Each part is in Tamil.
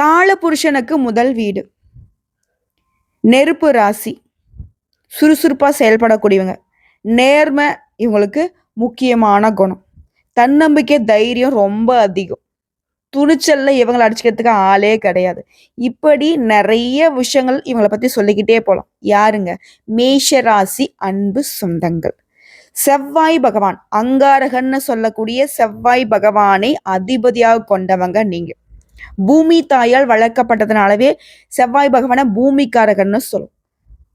காலபுருஷனுக்கு முதல் வீடு. நெருப்பு ராசி. சுறுசுறுப்பாக செயல்படக்கூடியவங்க. நேர்மை இவங்களுக்கு முக்கியமான குணம். தன்னம்பிக்கை தைரியம் ரொம்ப அதிகம். துணிச்சல்ல இவங்களை அடிச்சுக்கிறதுக்கு ஆளே கிடையாது. இப்படி நிறைய விஷயங்கள் இவங்களை பத்தி சொல்லிக்கிட்டே போகலாம் யாருங்க? மேஷ ராசி அன்பு சொந்தங்கள். செவ்வாய் பகவான் அங்காரகன்னு சொல்லக்கூடிய செவ்வாய் பகவானை அதிபதியாக கொண்டவங்க நீங்க. பூமி தாயால் வளர்க்கப்பட்டதுனாலவே செவ்வாய் பகவானை பூமிக்காரகன்னு சொல்லும்.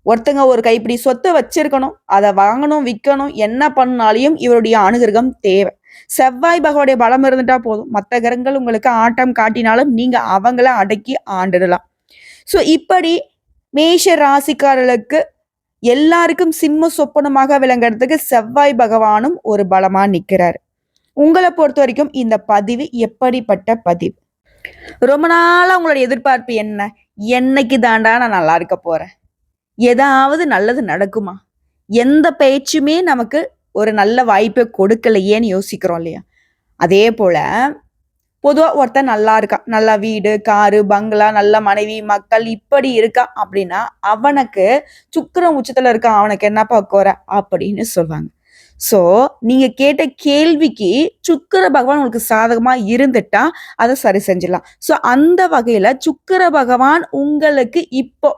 ஒருத்தங்க ஒரு கைப்பிடி சொத்தை வச்சிருக்கணும் அதை வாங்கணும் விற்கணும் என்ன பண்ணாலையும் இவருடைய அனுகிரகம் தேவை. செவ்வாய் பகவானுடைய பலம் இருந்துட்டா போதும். மற்ற கிரகங்கள் உங்களுக்கு ஆட்டம் காட்டினாலும் நீங்க அவங்கள அடக்கி ஆண்டுடலாம். ஸோ இப்படி மேஷ ராசிக்காரர்களுக்கு எல்லாருக்கும் சிம்ம சொப்பனமாக விளங்குறதுக்கு செவ்வாய் பகவானும் ஒரு பலமா நிற்கிறாரு உங்களை பொறுத்த வரைக்கும் இந்த பதிவு எப்படிப்பட்ட பதிவு? ரொம்ப நாளாக உங்களோட எதிர்பார்ப்பு என்ன? என்னைக்கு தாண்டா நான் நல்லா இருக்க போகிறேன் ஏதாவது நல்லது நடக்குமா? எந்த பேச்சுமே நமக்கு ஒரு நல்ல வாய்ப்பை கொடுக்கலையேன்னு யோசிக்கிறோம் இல்லையா? அதே போல் பொதுவாக ஒருத்தன் நல்லா இருக்கான். நல்லா வீடு காரு பங்களா நல்ல மனைவி மக்கள் இப்படி இருக்கா அப்படின்னா அவனுக்கு சுக்கிரம் உச்சத்தில் இருக்கான். அவனுக்கு என்னப்பா குறை? அப்படின்னு சொல்லுவாங்க ஸோ நீங்கள் கேட்ட கேள்விக்கு சுக்கர பகவான் உங்களுக்கு சாதகமாக இருந்துட்டா அதை சரி செஞ்சிடலாம். ஸோ அந்த வகையில் சுக்கிர பகவான் உங்களுக்கு இப்போ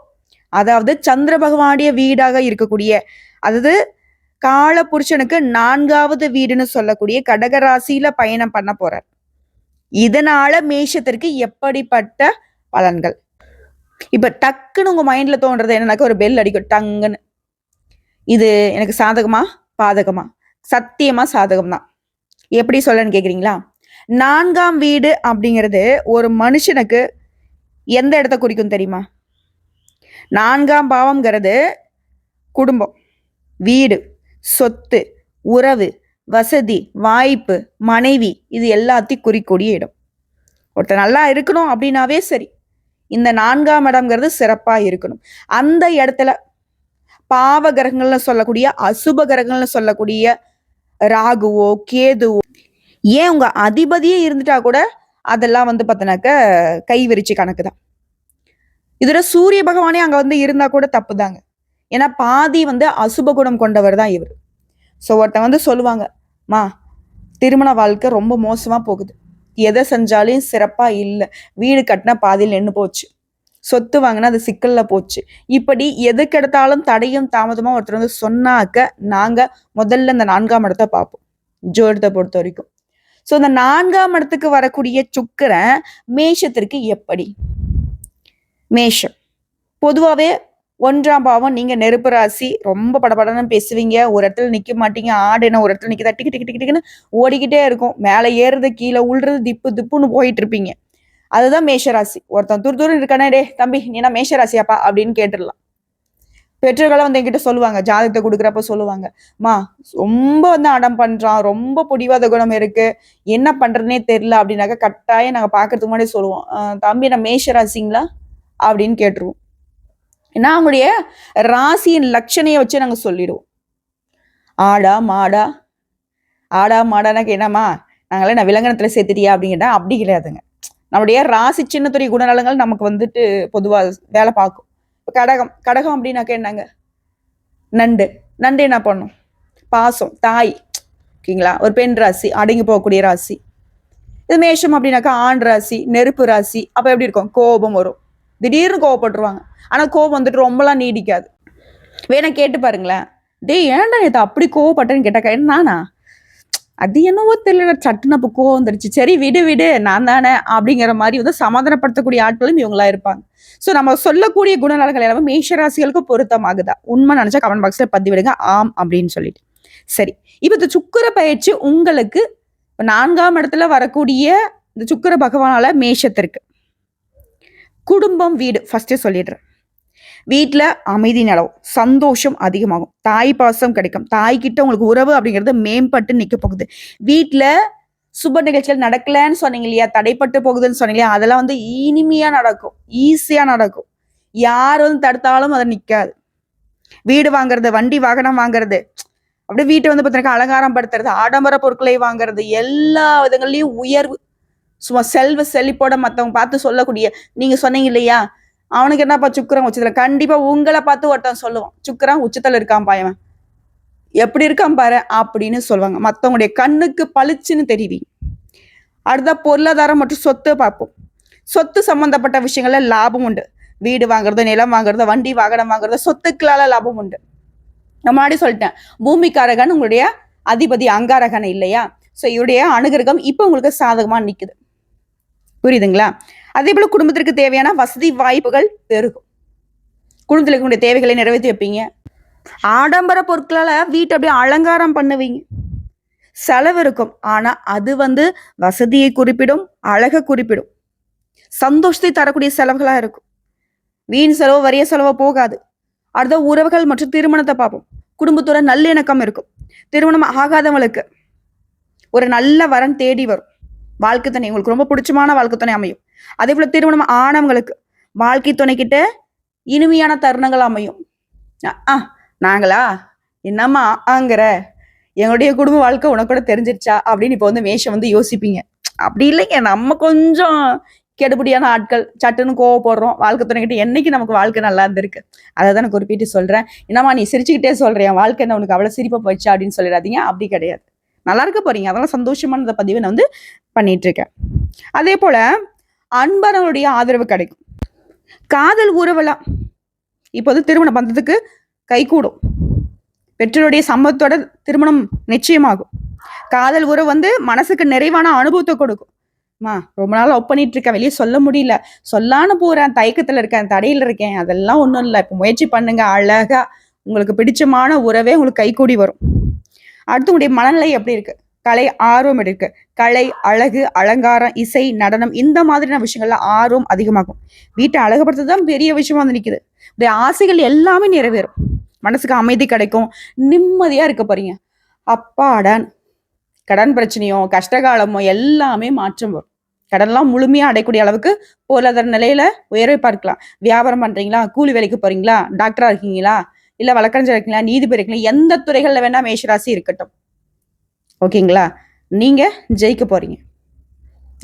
அதாவது சந்திர பகவானுடைய வீடாக இருக்கக்கூடிய அதாவது கால புருஷனுக்கு நான்காவது வீடுன்னு சொல்லக்கூடிய கடகராசியில பயணம் பண்ண போறார். இதனால மேஷத்திற்கு எப்படிப்பட்ட பலன்கள்? இப்ப டக்குன்னு உங்க மைண்ட்ல தோன்றது என்னன்னாக்க ஒரு பெல் அடிக்கும் டங்குன்னு. இது எனக்கு சாதகமா? பாதகமா? சத்தியமா சாதகம் தான் எப்படி சொல்லன்னு கேக்குறீங்களா? நான்காம் வீடு அப்படிங்கிறது ஒரு மனுஷனுக்கு எந்த இடத்த குறிக்கும் தெரியுமா? நான்காம் பாவம்ங்கிறது குடும்பம் வீடு சொத்து உறவு வசதி வாய்ப்பு மனைவி இது எல்லாத்தையும் குறிக்கூடிய இடம். ஒருத்தர் நல்லா இருக்கணும் அப்படின்னாவே சரி. இந்த நான்காம் இடம்ங்கிறது சிறப்பாக இருக்கணும். அந்த இடத்துல பாவ கிரகங்கள்னு சொல்லக்கூடிய அசுப கிரகங்கள்னு சொல்லக்கூடிய ராகுவோ கேதுவோ ஏன் உங்க அதிபதியே இருந்துட்டா கூட அதெல்லாம் வந்து பார்த்தனாக்க கை விரிச்சு கணக்கு தான் இதுல சூரிய பகவானே அங்க வந்து இருந்தா கூட தப்பு தாங்க ஏன்னா பாதி வந்து அசுப குணம் கொண்டவர் தான் இவர். ஸோ ஒருத்தன் வந்து சொல்லுவாங்க மா திருமண வாழ்க்கை ரொம்ப மோசமா போகுது. எதை செஞ்சாலும் சிறப்பா இல்லை. வீடு கட்டினா பாதியில் நின்று போச்சு. சொத்து வாங்கினா அது சிக்கல்ல போச்சு. இப்படி எதுக்கெடுத்தாலும் தடையும் தாமதமா ஒருத்தர் வந்து சொன்னாக்க நாங்க முதல்ல இந்த நான்காம் இடத்தை பார்ப்போம். ஜோடத்தை பொறுத்த வரைக்கும். ஸோ இந்த நான்காம் இடத்துக்கு வரக்கூடிய சுக்கரன் மேஷத்திற்கு எப்படி? மேஷம். பொதுவாகவே ஒன்றாம் பாவம் நீங்க நெருப்பு ராசி ரொம்ப படபடன்னு பேசுவீங்க. ஒரு இடத்துல நிக்க மாட்டீங்க. ஆடு என்ன ஒரு இடத்துல நிக்க டிக்கு டிக்கு டிக்கு டிக்குன்னு ஓடிக்கிட்டே இருக்கும். மேலே ஏறுறது கீழே உள்றது திப்பு திப்புன்னு போயிட்டு இருப்பீங்க. அதுதான் மேஷராசி. ஒருத்தன் துரு தூரம் இருக்கானே டே தம்பி நீனா மேஷராசியாப்பா? அப்படின்னு கேட்டுடலாம். பெற்றோர்களை வந்து என்கிட்ட சொல்லுவாங்க ஜாதகத்தை கொடுக்குறப்ப சொல்லுவாங்க மா ரொம்ப வந்து அடம் பண்றான் ரொம்ப பிடிவாத குணம் இருக்கு என்ன பண்றதுனே தெரியல அப்படின்னாக்க கட்டாயம் நாங்கள் பார்க்கறதுக்கு முன்னாடி சொல்லுவோம் தம்பி நான் மேஷராசிங்களா? அப்படின்னு கேட்டுருவோம். ஏன்னா அவங்களுடைய ராசியின் லட்சணையை வச்சு நாங்கள் சொல்லிடுவோம். ஆடா மாடா ஆடா மாடானாக்க என்னம்மா நாங்களே நான் விலங்கனத்துல சேர்த்துட்டியா? அப்படின்னு கேட்டா அப்படி கிடையாதுங்க. நம்முடைய ராசி சின்னத்துறை குணநலங்கள் நமக்கு வந்துட்டு பொதுவாக வேலை பார்க்கும். இப்போ கடகம் கடகம் அப்படின்னாக்க என்னங்க? நண்டு. நண்டு என்ன பண்ணும்? பாசம் தாய். ஓகேங்களா? ஒரு பெண் ராசி அடங்கி போகக்கூடிய ராசி. இது மேஷம் அப்படின்னாக்கா ஆண் ராசி நெருப்பு ராசி. அப்போ எப்படி இருக்கும்? கோபம் வரும். திடீர்னு கோவப்பட்டுருவாங்க. ஆனால் கோபம் வந்துட்டு ரொம்பலாம் நீடிக்காது. வேணா கேட்டு பாருங்களேன். டேய் ஏன்டா நேற்று அப்படி கோவப்பட்டேன்னு கேட்டாக்கா? "என்ன நானா? அது என்னவோ தெரியல. சட்டுன்னு அப்போ கோவம் வந்துருச்சு. சரி விடு விடு நான் தானே அப்படிங்கிற மாதிரி வந்து சமாதானப்படுத்தக்கூடிய ஆட்களும் இவங்களா இருப்பாங்க. ஸோ நம்ம சொல்லக்கூடிய குணநலங்கள் எல்லாமே மேஷராசிகளுக்கு பொருத்தமாகுதா? உண்மை நினைச்சா கமெண்ட் பாக்ஸில் பதிவிடுங்க. ஆம் அப்படின்னு சொல்லிட்டு. சரி இப்போ இந்த சுக்கிர பயிற்சி உங்களுக்கு நான்காம் இடத்துல வரக்கூடிய இந்த சுக்கிர பகவானால மேஷத்திற்கு. குடும்பம் வீடு ஃபர்ஸ்டே சொல்லிடுறேன். வீட்டில் அமைதி நிலவும் சந்தோஷம் அதிகமாகும் தாய் பாசம் கிடைக்கும். தாய்கிட்ட உங்களுக்கு உறவு அப்படிங்கிறது மேம்பட்டு நிற்க போகுது. வீட்டில் சுப நிகழ்ச்சிகள் நடக்கலன்னு சொன்னீங்க இல்லையா தடைப்பட்டு போகுதுன்னு சொன்னீங்க இல்லையா அதெல்லாம் வந்து இனிமையாக நடக்கும் ஈஸியாக நடக்கும். யார் வந்து தடுத்தாலும் அதை நிற்காது வீடு வாங்குறது வண்டி வாகனம் வாங்குறது அப்படியே வீட்டை வந்து பார்த்தீங்கன்னா அலங்காரம் படுத்துறது ஆடம்பர பொருட்களை வாங்குறது எல்லா விதங்கள்லையும் உயர்வு. சும்மா செல்வ செழிப்போட மற்றவங்க பார்த்து சொல்லக்கூடிய நீங்க சொன்னீங்க இல்லையா அவனுக்கு என்னப்பா சுக்கரன் உச்சத்தில்? கண்டிப்பாக உங்களை பார்த்து ஒருத்தன் சொல்லுவான். சுக்கரன் உச்சத்தில் இருக்கான் பாயவன் எப்படி இருக்கான் பாரு? அப்படின்னு சொல்லுவாங்க. மற்றவங்களுடைய கண்ணுக்கு பளிச்சுன்னு தெரிவிங்க அடுத்த பொருளாதாரம் மற்றும் சொத்து பார்ப்போம். சொத்து சம்பந்தப்பட்ட விஷயங்கள்ல லாபம் உண்டு. வீடு வாங்குறது நிலம் வாங்குறது வண்டி வாகனம் வாங்குறது சொத்துக்களால லாபம் உண்டு. நான் முன்னாடி சொல்லிட்டேன். பூமிக்காரகன் உங்களுடைய அதிபதி அங்காரகன் இல்லையா? ஸோ இவருடைய அனுகிரகம் இப்போ உங்களுக்கு சாதகமாக நிற்குது புரியுதுங்களா? அதே போல குடும்பத்திற்கு தேவையான வசதி வாய்ப்புகள் பெருகும். குடும்பத்தில் இருக்கக்கூடிய தேவைகளை நிறைவேற்றி வைப்பீங்க. ஆடம்பர பொருட்களால வீட்டை அப்படியே அலங்காரம் பண்ணுவீங்க. செலவு இருக்கும். ஆனா அது வந்து வசதியை குறிப்பிடும் அழகை குறிப்பிடும். சந்தோஷத்தை தரக்கூடிய செலவுகளா இருக்கும். வீண் செலவு வரிய செலவு போகாது. அடுத்த உறவுகள் மற்றும் திருமணத்தை பார்ப்போம். குடும்பத்தோட நல்லிணக்கம் இருக்கும். திருமணம் ஆகாதவங்களுக்கு ஒரு நல்ல வரன் தேடி வரும். வாழ்க்கை துணை உங்களுக்கு ரொம்ப பிடிச்சமான வாழ்க்கை துணை அமையும். அதே போல திருமணம் ஆனவங்களுக்கு வாழ்க்கை துணைக்கிட்ட இனிமையான தருணங்கள் அமையும். அ- ஆ நாங்களா? என்னம்மா ஆங்கிற எங்களுடைய குடும்ப வாழ்க்கை உனக்கு கூட தெரிஞ்சிருச்சா? அப்படின்னு இப்போ வந்து மேஷம் வந்து யோசிப்பீங்க. அப்படி இல்லைங்க. நம்ம கொஞ்சம் கெடுபடியான ஆட்கள் சட்டுன்னு கோவப்படுறோம். வாழ்க்கை துணைக்கிட்ட என்னைக்கு நமக்கு வாழ்க்கை நல்லா இருந்திருக்கு? அதை தான் நான் குறிப்பிட்டு சொல்கிறேன் என்னம்மா நீ சிரிச்சுக்கிட்டே சொல்கிறேன் என் வாழ்க்கை என்ன உனக்கு அவ்வளோ சிரிப்பாக போயிடுச்சா? அப்படின்னு சொல்லிடாதீங்க. அப்படி கிடையாது. நல்லா இருக்க போறீங்க. அதெல்லாம் சந்தோஷமான பதிவை நான் வந்து பண்ணிட்டு இருக்கேன். அதே போல அன்பர்களுடைய ஆதரவு கிடைக்கும். காதல் உறவெல்லாம் இப்போ வந்து திருமண பந்தத்துக்கு கைகூடும் பெற்றோருடைய சம்மத்தோட திருமணம் நிச்சயமாகும். காதல் உறவு வந்து மனசுக்கு நிறைவான அனுபவத்தை கொடுக்கும். மா ரொம்ப நாள் ஒப் பண்ணிட்டு இருக்கேன். வெளியே சொல்ல முடியல. சொல்லான்னு போறேன். தயக்கத்துல இருக்கேன். தடையில இருக்கேன். அதெல்லாம் ஒன்றும் இல்லை. இப்போ முயற்சி பண்ணுங்க. அழகா உங்களுக்கு பிடிச்சமான உறவே உங்களுக்கு கைகூடி வரும். அடுத்து உங்களுடைய மனநிலை எப்படி இருக்கு? கலை ஆர்வம் எப்படி இருக்கு? கலை அழகு அலங்காரம் இசை நடனம் இந்த மாதிரியான விஷயங்கள்ல ஆர்வம் அதிகமாகும். வீட்டை அழகுபடுத்துறது தான் பெரிய விஷயமா வந்து நிற்கிது உடைய ஆசைகள் எல்லாமே நிறைவேறும். மனசுக்கு அமைதி கிடைக்கும். நிம்மதியா இருக்க போறீங்க. அப்பாடன் கடன் பிரச்சனையோ கஷ்டகாலமோ எல்லாமே மாற்றம் வரும். கடன்லாம் முழுமையாக அடையக்கூடிய அளவுக்கு பொருளாதார நிலையில உயர்வை பார்க்கலாம். வியாபாரம் பண்றீங்களா? கூலி வேலைக்கு போறீங்களா? டாக்டரா இருக்கீங்களா? இல்ல வழக்கறிஞர் இருக்கீங்களா? நீதிபதி இருக்கீங்களா? எந்த துறைகள்ல வேணா மேஷராசி இருக்கட்டும். ஓகேங்களா? நீங்கள் ஜெயிக்க போகிறீங்க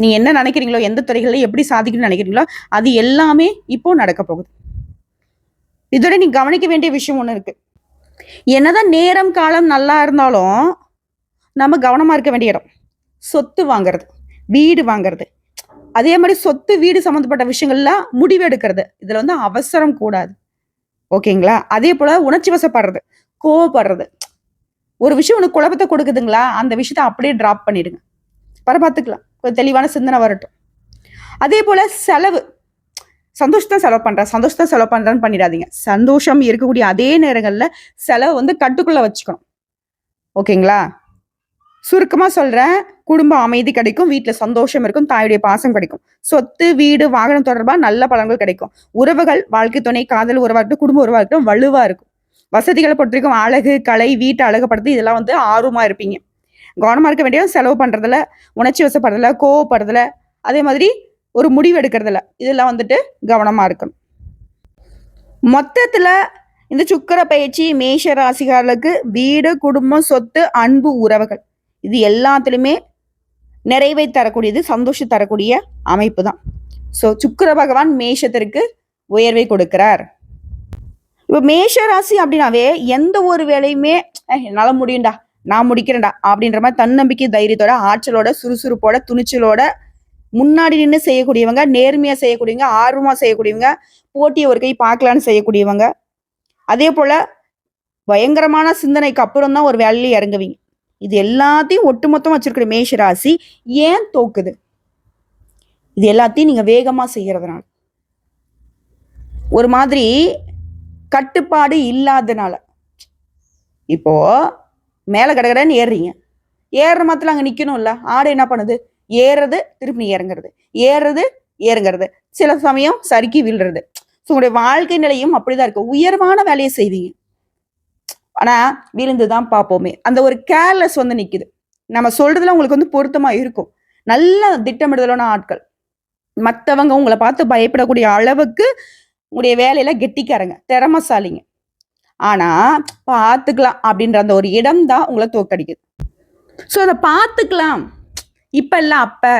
நீங்கள் என்ன நினைக்கிறீங்களோ எந்த துறைகளில் எப்படி சாதிக்கணும்னு நினைக்கிறீங்களோ அது எல்லாமே இப்போ நடக்க போகுது. இதோட நீ கவனிக்க வேண்டிய விஷயம் ஒன்று இருக்கு. என்னதான் நேரம் காலம் நல்லா இருந்தாலும் நம்ம கவனமாக இருக்க வேண்டிய இடம். சொத்து வாங்குறது வீடு வாங்குறது. அதே மாதிரி சொத்து வீடு சம்மந்தப்பட்ட விஷயங்கள்லாம் முடிவு எடுக்கிறது. இதில் வந்து அவசரம் கூடாது. ஓகேங்களா? அதே போல் உணர்ச்சி வசப்படுறது கோவப்படுறது. ஒரு விஷயம் உனக்கு குழப்பத்தை கொடுக்குதுங்களா? அந்த விஷயத்த அப்படியே ட்ராப் பண்ணிடுங்க. வர பார்த்துக்கலாம். கொஞ்சம் தெளிவான சிந்தனை வரட்டும். அதே போல் செலவு. சந்தோஷத்தை செலவு பண்ணுறேன் சந்தோஷத்தை செலவு பண்ணுறேன்னு பண்ணிடாதீங்க. சந்தோஷம் இருக்கக்கூடிய அதே நேரங்களில் செலவு வந்து கட்டுக்குள்ளே வச்சுக்கணும். ஓகேங்களா? சுருக்கமாக சொல்கிறேன் குடும்ப அமைதி கிடைக்கும் வீட்டில் சந்தோஷம் இருக்கும் தாயுடைய பாசம் கிடைக்கும். சொத்து வீடு வாகனம் தொடர்பாக நல்ல பலன்கள் கிடைக்கும். உறவுகள் வாழ்க்கை துணை காதல் உறவாகட்டும் இருக்கட்டும் குடும்ப உறவா இருக்கட்டும் இருக்கும். வசதிகளை பொறுத்த வரைக்கும் அழகு கலை வீட்டை அழகுப்படுத்து இதெல்லாம் வந்து ஆர்வமாக இருப்பீங்க. கவனமாக இருக்க வேண்டிய செலவு பண்ணுறதில்ல உணர்ச்சி வசப்படுறதில்ல கோவப்படுறதில்ல. அதே மாதிரி ஒரு முடிவு எடுக்கிறதில்ல. இதெல்லாம் வந்துட்டு கவனமாக இருக்கணும். மொத்தத்தில் இந்த சுக்கிர பயிற்சி மேஷ ராசிகாரர்களுக்கு வீடு குடும்பம் சொத்து அன்பு உறவுகள். இது எல்லாத்துலேயுமே நிறைவை தரக்கூடியது சந்தோஷம் தரக்கூடிய அமைப்பு தான். ஸோ சுக்கிர பகவான் மேஷத்திற்கு உயர்வை கொடுக்கிறார். இப்போ மேஷ ராசி அப்படின்னாவே எந்த ஒரு வேலையுமே என்னால் முடியும்டா நான் முடிக்கிறேன்டா அப்படின்ற மாதிரி தன்னம்பிக்கை தைரியத்தோட ஆற்றலோட சுறுசுறுப்போட துணிச்சலோட முன்னாடி நின்று செய்யக்கூடியவங்க நேர்மையாக செய்யக்கூடியவங்க ஆர்வமாக செய்யக்கூடியவங்க போட்டியை ஒரு கை பார்க்கலான்னு செய்யக்கூடியவங்க. அதே போல் பயங்கரமான சிந்தனைக்கு அப்புறம் தான் ஒரு வேலையில இறங்குவீங்க. இது எல்லாத்தையும் ஒட்டுமொத்தம் வச்சிருக்கிற மேஷ ராசி ஏன் தோக்குது? இது எல்லாத்தையும் நீங்கள் வேகமாக செய்கிறதுனால ஒரு மாதிரி கட்டுப்பாடு இல்லாதனால. இப்போ மேலே கடகடன்னு ஏறுறீங்க. ஏறுற மாத்திரம் அங்கே நிற்கணும்ல ஆடு என்ன பண்ணுது? ஏறுறது திருப்பி இறங்குறது. ஏறுறது இறங்குறது. சில சமயம் சறுக்கி விழுறது. ஸோ உங்களுடைய வாழ்க்கை நிலையும் அப்படிதான் இருக்கு. உயர்வான வேலையை செய்வீங்க. ஆனா விழுந்து தான் பார்ப்போமே. அந்த ஒரு கேர்லெஸ் வந்து நிற்குது நம்ம சொல்றதுல உங்களுக்கு வந்து பொருத்தமா இருக்கும். நல்ல திட்டமிடுதலான ஆட்கள். மற்றவங்க உங்களை பார்த்து பயப்படக்கூடிய அளவுக்கு உங்களுடைய வேலையில கெட்டிக்காரங்க திறமசாலிங்க. ஆனா பார்த்துக்கலாம் அப்படின்ற அந்த ஒரு இடம் தான் உங்களை தோக்கடிக்குது ஸோ அதை பார்த்துக்கலாம். இப்ப இல்ல அப்ப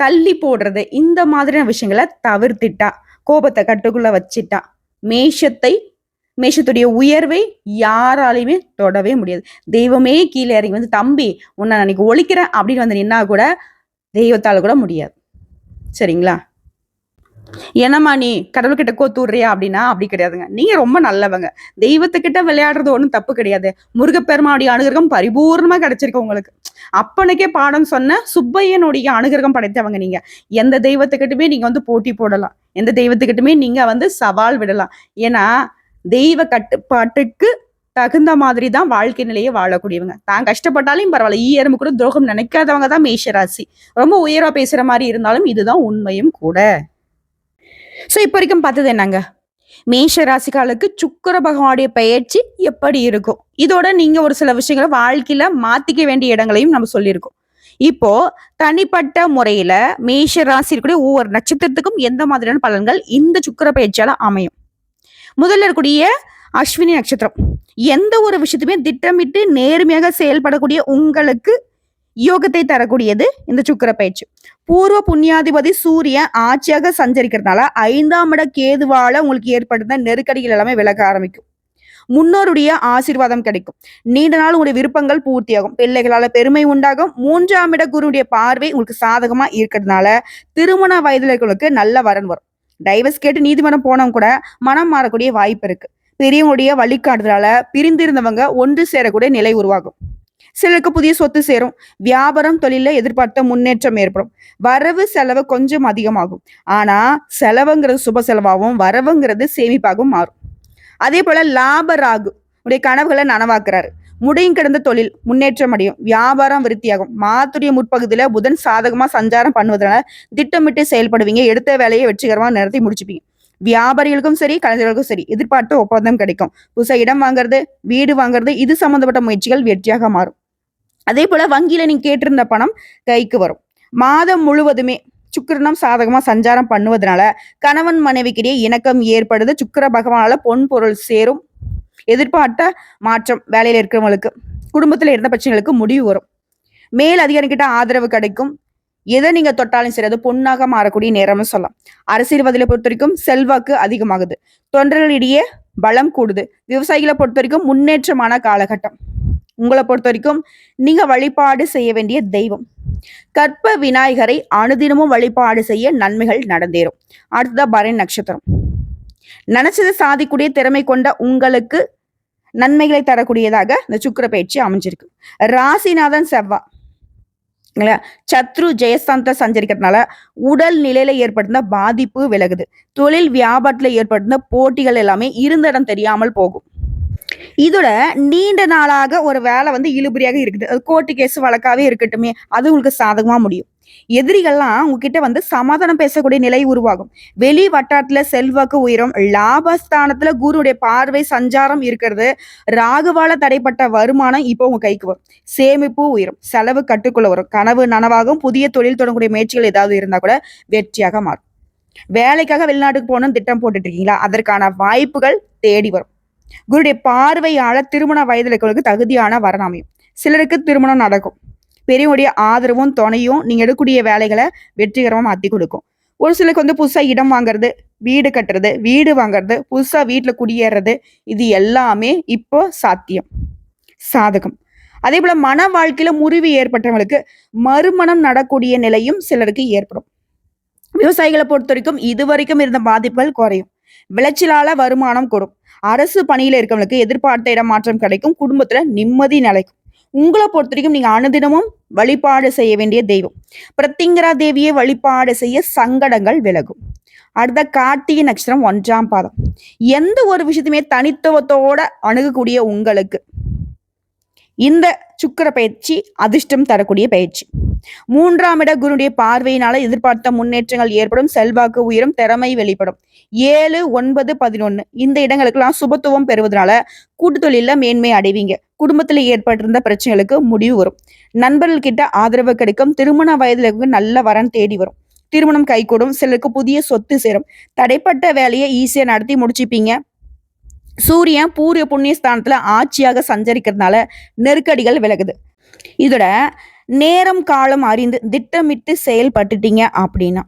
தள்ளி போடுறது இந்த மாதிரியான விஷயங்களை தவிர்த்திட்டா கோபத்தை கட்டுக்குள்ள வச்சிட்டா மேஷத்தை மேஷத்துடைய உயர்வை யாராலையுமே தொடவே முடியாது. தெய்வமே கீழே இறங்கி வந்து தம்பி உன்னை நான் அன்னைக்கு ஒழிக்கிறேன் அப்படின்னு வந்து நின்னா கூட தெய்வத்தால் கூட முடியாது. சரிங்களா? என்னம்மா நீ கடவுள்கிட்ட கோத்துடுறியா அப்படின்னா அப்படி கிடையாதுங்க. நீங்க ரொம்ப நல்லவங்க. தெய்வத்துக்கிட்ட விளையாடுறது ஒன்றும் தப்பு கிடையாது. முருகப்பெருமானுடைய அனுகிரகம் பரிபூர்ணமா கிடைச்சிருக்கு உங்களுக்கு. அப்பனுக்கே பாடம் சொன்ன சுப்பையனுடைய அனுகிரகம் படைத்தவங்க நீங்க. எந்த தெய்வத்துக்கிட்டுமே நீங்க வந்து போட்டி போடலாம். எந்த தெய்வத்துக்கிட்டுமே நீங்க வந்து சவால் விடலாம். ஏன்னா தெய்வ கட்டுப்பாட்டுக்கு தகுந்த மாதிரி தான் வாழ்க்கை நிலையை வாழக்கூடியவங்க. தான் கஷ்டப்பட்டாலும் பரவாயில்ல. ஈ எறும்பு கூட துரோகம் நினைக்காதவங்க தான் மேஷராசி. ரொம்ப உயரா பேசுற மாதிரி இருந்தாலும் இதுதான் உண்மையும் கூட. ஸோ இப்போ வரைக்கும் பார்த்தது என்னங்க? மேஷ ராசிக்காலுக்கு சுக்கர பகவானுடைய பயிற்சி எப்படி இருக்கும்? இதோட நீங்க ஒரு சில விஷயங்களை வாழ்க்கையில மாத்திக்க வேண்டிய இடங்களையும் நம்ம சொல்லியிருக்கோம். இப்போ தனிப்பட்ட முறையில மேஷ ராசி இருக்கக்கூடிய ஒவ்வொரு நட்சத்திரத்துக்கும் எந்த மாதிரியான பலன்கள் இந்த சுக்கர பயிற்சியால அமையும்? முதல்ல இருக்கக்கூடிய அஸ்வினி நட்சத்திரம். எந்த ஒரு விஷயத்தையுமே திட்டமிட்டு நேர்மையாக செயல்படக்கூடிய உங்களுக்கு யோகத்தை தரக்கூடியது இந்த சுக்கர பயிற்சி. பூர்வ புண்ணியாதிபதி சூரியன் ஆட்சியாக சஞ்சரிக்கிறதுனால ஐந்தாம் இட கேதுவால உங்களுக்கு ஏற்படுத்த நெருக்கடிகள் எல்லாமே விலக ஆரம்பிக்கும். முன்னோருடைய ஆசீர்வாதம் கிடைக்கும். நீண்ட நாள் உங்களுடைய விருப்பங்கள் பூர்த்தியாகும். பிள்ளைகளால பெருமை உண்டாகும். மூன்றாம் இட குருடைய பார்வை உங்களுக்கு சாதகமா இருக்கிறதுனால திருமண வயதுல இருக்கிறவங்களுக்கு நல்ல வரன் வரும். டைவர்ஸ் கேட்டு நீதிமன்றம் போனவங்க கூட மனம் மாறக்கூடிய வாய்ப்பு இருக்கு. பெரியவங்களுடைய வழிகாட்டுதலால பிரிந்திருந்தவங்க ஒன்று சேரக்கூடிய நிலை உருவாகும். சிலருக்கு புதிய சொத்து சேரும். வியாபாரம் தொழில எதிர்பார்த்த முன்னேற்றம் ஏற்படும். வரவு செலவு கொஞ்சம் அதிகமாகும். ஆனா செலவுங்கிறது சுப செலவாகவும் வரவுங்கிறது சேமிப்பாகவும் மாறும். அதே போல லாப ராகு உடைய கனவுகளை நனவாக்குறாரு. முடியும் கிடந்த தொழில் முன்னேற்றம் அடையும். வியாபாரம் விருத்தியாகும். மாத்துடைய முற்பகுதியில புதன் சாதகமா சஞ்சாரம் பண்ணுவதனால திட்டமிட்டு செயல்படுவீங்க. எடுத்த வேலையை வெற்றிகரமா நடத்தி முடிச்சுப்பீங்க. வியாபாரிகளுக்கும் சரி கலைஞர்களுக்கும் சரி எதிர்பார்த்த ஒப்பந்தம் கிடைக்கும். புதுசா இடம் வாங்குறது வீடு வாங்குறது இது சம்பந்தப்பட்ட முயற்சிகள் வெற்றியாக மாறும். அதே போல வங்கியில நீங்க கேட்டிருந்த பணம் கைக்கு வரும். மாதம் முழுவதுமே சுக்கிரனம் சாதகமா சஞ்சாரம் பண்ணுவதனால கணவன் மனைவிக்கிடையே இணக்கம் ஏற்படுது. சுக்கிர பகவானால பொன் பொருள் சேரும். எதிர்பார்த்த மாற்றம் வேலையில இருக்கிறவங்களுக்கு குடும்பத்துல இருந்த பிரச்சனைகளுக்கு முடிவு வரும். மேல் அதிகாரிகிட்ட ஆதரவு கிடைக்கும். எதை நீங்க தொட்டாலும் சரி அது பொண்ணாக மாறக்கூடிய நேரம்னு சொல்லலாம். அரசியல்வாதிகளை பொறுத்த வரைக்கும் செல்வாக்கு அதிகமாகுது. தொண்டர்களிடையே பலம் கூடுது. விவசாயிகளை பொறுத்த வரைக்கும் முன்னேற்றமான காலகட்டம். உங்களை பொறுத்த வரைக்கும் நீங்க வழிபாடு செய்ய வேண்டிய தெய்வம். கற்ப விநாயகரை அனுதினமும் வழிபாடு செய்ய நன்மைகள் நடந்தேறும். அடுத்ததா பரண் நட்சத்திரம். நினைச்சதை சாதிக்கூடிய திறமை கொண்ட உங்களுக்கு நன்மைகளை தரக்கூடியதாக இந்த சுக்கிர பயிற்சி அமைஞ்சிருக்கு. ராசிநாதன் செவ்வா. இல்லையா? சத்ரு ஜெயசாந்த சஞ்சரிக்கிறதுனால உடல் நிலையில ஏற்பட்டிருந்த பாதிப்பு விலகுது. தொழில் வியாபாரத்துல ஏற்பட்டிருந்த போட்டிகள் எல்லாமே இருந்த இடம் தெரியாமல் போகும். இதோட நீண்ட நாளாக ஒரு வேலை வந்து இழுபறியாக இருக்குது. அது கோர்ட்டு கேஸ் வழக்காவே இருக்கட்டுமே அது உங்களுக்கு சாதகமா முடியும். எதிரிகள்லாம் உங்ககிட்ட வந்து சமாதானம் பேசக்கூடிய நிலை உருவாகும். வெளி வட்டாரத்துல செல்வாக்கு உயரும் லாபஸ்தானத்துல குருடைய பார்வை சஞ்சாரம் இருக்கிறது. ராகுவால தடைப்பட்ட வருமானம் இப்போ உங்க கைக்கு வரும். சேமிப்பு உயரும் செலவு கட்டுக்குள்ள வரும். கனவு நனவாகும் புதிய தொழில் தொடங்கக்கூடிய முயற்சிகள் ஏதாவது இருந்தா கூட வெற்றியாக மாறும். வேலைக்காக வெளிநாட்டுக்கு போகணும்னு திட்டம் போட்டுட்டு இருக்கீங்களா அதற்கான வாய்ப்புகள் தேடி வரும். குருடைய பார்வையால திருமண வயதுல இருக்கிறவங்களுக்கு தகுதியான வரணாமையும் சிலருக்கு திருமணம் நடக்கும். பெரியவங்களுடைய ஆதரவும் துணையும் நீங்கள் எடுக்கக்கூடிய வேலைகளை வெற்றிகரமாக மாற்றி கொடுக்கும். ஒரு சிலருக்கு வந்து புதுசாக இடம் வாங்குறது வீடு கட்டுறது வீடு வாங்குறது புதுசாக வீட்டில் குடியேறது இது எல்லாமே இப்போ சாத்தியம். சாதகம். அதே போல் மன வாழ்க்கையில் முறிவு ஏற்பட்டவங்களுக்கு மறுமணம் நடக்கூடிய நிலையும் சிலருக்கு ஏற்படும். விவசாயிகளை பொறுத்த வரைக்கும் இதுவரைக்கும் இருந்த பாதிப்புகள் குறையும். விளைச்சலால வருமானம் கூடும். அரசு பணியில இருக்கவங்களுக்கு எதிர்பார்த்த இடமாற்றம் கிடைக்கும். குடும்பத்துல நிம்மதி நிலைக்கும். உங்களை பொறுத்த வரைக்கும் நீங்க அனுதினமும் வழிபாடு செய்ய வேண்டிய தெய்வம். பிரத்திங்கரா தேவியை வழிபாடு செய்ய சங்கடங்கள் விலகும். அடுத்த கார்த்திகை நட்சத்திரம் ஒன்றாம் பாதம். எந்த ஒரு விஷயத்தையுமே தனித்துவத்தோட அணுகக்கூடிய உங்களுக்கு இந்த சுக்கர பயிற்சி அதிர்ஷ்டம் தரக்கூடிய பயிற்சி. மூன்றாம் இட குருடைய பார்வையினால எதிர்பார்த்த முன்னேற்றங்கள் ஏற்படும் செல்வாக்கு உயரும் திறமை வெளிப்படும். ஏழு ஒன்பது பதினொன்னு. இந்த இடங்களுக்கெல்லாம் சுபத்துவம் பெறுவதனால கூட்டு தொழில மேன்மை அடைவீங்க. குடும்பத்தில் ஏற்பட்டிருந்த பிரச்சனைகளுக்கு முடிவு வரும். நண்பர்கள் கிட்ட ஆதரவு கிடைக்கும். திருமண வயதில் நல்ல வரன் தேடி வரும். திருமணம் கைகூடும். சிலருக்கு புதிய சொத்து சேரும். தடைப்பட்ட வேலையை ஈஸியா நடத்தி முடிச்சுப்பீங்க. சூரியன் பூரிய புண்ணிய ஸ்தானத்துல ஆட்சியாக சஞ்சரிக்கிறதுனால நெருக்கடிகள் விலகுது. இதோட நேரம் காலம் அறிந்து திட்டமிட்டு செயல்பட்டுட்டீங்க அப்படின்னா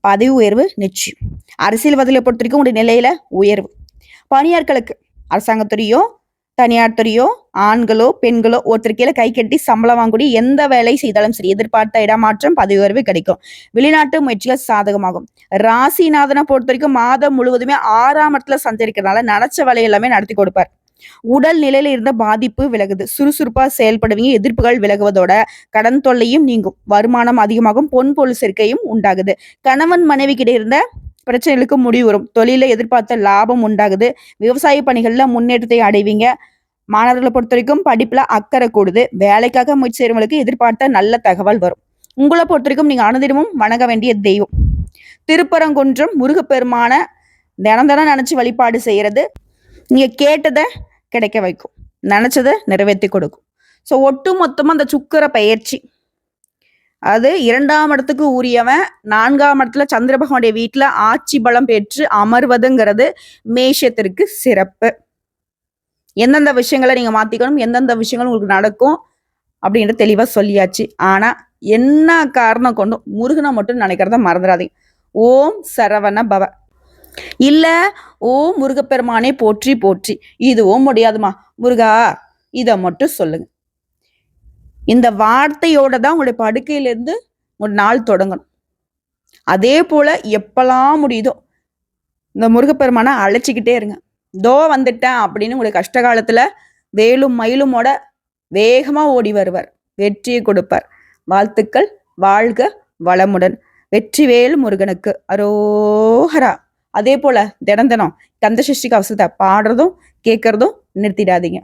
பதவி உயர்வு நிச்சயம். அரசியல்வாதிகளை பொறுத்த வரைக்கும் உங்களுடைய நிலையில உயர்வு. பணியாட்களுக்கு அரசாங்கத்துறையோ தனியார் துறையோ ஆண்களோ பெண்களோ ஒருத்தர் கீழே கை கட்டி சம்பளம் வாங்கக்கூடிய எந்த வேலை செய்தாலும் சரி எதிர்பார்த்த இடமாற்றம் பதவி உயர்வு கிடைக்கும். வெளிநாட்டு முயற்சிகள் சாதகமாகும். ராசிநாதனை பொறுத்த வரைக்கும் மாதம் முழுவதுமே ஆறாம் இடத்துல சஞ்சரிக்கிறதுனால நினைச்ச வேலை எல்லாமே நடத்தி கொடுப்பார். உடல் நிலையில இருந்த பாதிப்பு விலகுது. சுறுசுறுப்பா செயல்படுவீங்க எதிர்ப்புகள் விலகுவதோட கடன் தொல்லையும் நீங்கும். வருமானம் அதிகமாகும் பொன் பொருள் சேர்க்கையும் உண்டாகுது. கணவன் மனைவி கிட்ட இருந்த பிரச்சனைகளுக்கு முடிவு வரும் தொழில எதிர்பார்த்த லாபம் உண்டாகுது. விவசாய பணிகள்ல முன்னேற்றத்தை அடைவீங்க. மாணவர்களை பொறுத்த வரைக்கும் படிப்புல அக்கறை கூடுது. வேலைக்காக முயற்சி செய்யறவங்களுக்கு எதிர்பார்த்த நல்ல தகவல் வரும். உங்களை பொறுத்த வரைக்கும் நீங்க அனுதினமும் வணங்க வேண்டிய தெய்வம். திருப்பரங்குன்றம் முருகப்பெருமான தினம் தினம் நினைச்சு வழிபாடு செய்யறது. நீங்க கேட்டதை கிடைக்க வைக்கும். நினைச்சதை நிறைவேற்றி கொடுக்கும். ஸோ ஒட்டு மொத்தமாக அந்த சுக்கிர பயிற்சி. அது இரண்டாம் இடத்துக்கு உரியவன் நான்காம் இடத்துல சந்திர பகவானுடைய வீட்டில் ஆட்சி பலம் பெற்று அமர்வதுங்கிறது மேஷத்திற்கு சிறப்பு. எந்தெந்த விஷயங்களை நீங்கள் மாற்றிக்கணும் எந்தெந்த விஷயங்கள் உங்களுக்கு நடக்கும் அப்படின்ற தெளிவாக சொல்லியாச்சு. ஆனால் என்ன காரணம் கொண்டும் முருகனை மட்டும் நினைக்கிறத மறந்துடாதீங்க. ஓம் சரவண பவ. இல்ல ஓ முருகப்பெருமானே போற்றி போற்றி. இதுவும் முடியாதுமா. முருகா இதை மட்டும் சொல்லுங்க. இந்த வார்த்தையோட தான் உங்களுடைய படுக்கையிலேருந்து ஒரு நாள் தொடங்கணும். அதே போல எப்பெல்லாம் முடியுதோ இந்த முருகப்பெருமானை அழைச்சிக்கிட்டே இருங்க. தோ வந்துட்டேன் அப்படின்னு உங்களுடைய கஷ்ட காலத்துல வேலும் மயிலுமோட வேகமா ஓடி வருவார். வெற்றியை கொடுப்பார். வாழ்த்துக்கள். வாழ்க வளமுடன். வெற்றிவேல் முருகனுக்கு. அரோஹரா. அதே போல தினம் தினம் கந்த சஷ்டி கவசத்தை பாடுறதும் கேட்கறதும் நிறுத்திடாதீங்க.